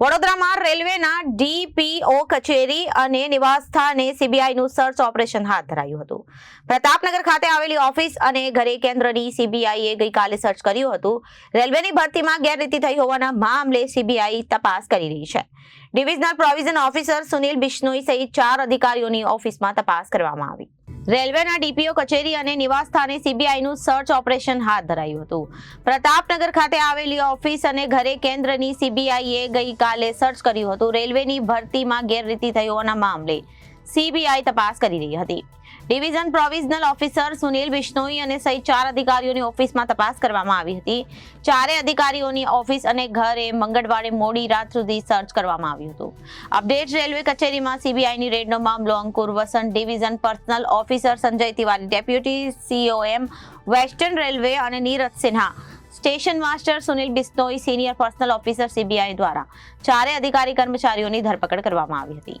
વડોદરામાં રેલવેના ડીપીઓ કચેરી અને નિવાસસ્થાને સીબીઆઈનું સર્ચ ઓપરેશન હાથ ધરાયું હતું. પ્રતાપનગર ખાતે આવેલી ઓફિસ અને ઘરે કેન્દ્રની સીબીઆઈએ ગઈકાલે સર્ચ કર્યું હતું. રેલવેની ભરતીમાં ગેરરીતિ થઈ હોવાના મામલે સીબીઆઈ તપાસ કરી રહી છે. Divisional provision officer Sunil Bishnoi સહિત ચાર અધિકારીઓની ઓફિસમાં તપાસ કરવામાં આવી. રેલવેના ડીપીઓ, કચેરી અને નિવાસ સ્થાને સીબીઆઈનું સર્ચ ઓપરેશન હાથ ધરાયું હતું. પ્રતાપનગર ખાતે આવેલી ઓફિસ અને ઘરે કેન્દ્રની સીબીઆઈએ ગઈકાલે સર્ચ કર્યું હતું. રેલવેની ભરતીમાં ગેરરીતિ હોવાના મામલે સીબીઆઈ તપાસ કરી રહી હતી. Division provisional officer Sunil Bishnoi અને સહિત ચાર અધિકારીઓની ઓફિસમાં તપાસ કરવામાં આવી હતી. ચારે અધિકારીઓની ઓફિસ અને ઘરે મંગળવારે મોડી રાત સુધી સર્ચ કરવામાં આવ્યું હતું. અપડેટ રેલવે કચેરીમાં સીબીઆઈની રેડનો મામલો Ankur Vasant division personal officer Sanjay Tiwari, deputy COM western railway અને Neeraj Sinha, station master Sunil Bishnoi senior personal officer CBI દ્વારા ચારે અધિકારી કર્મચારીઓની ધરપકડ કરવામાં આવી હતી.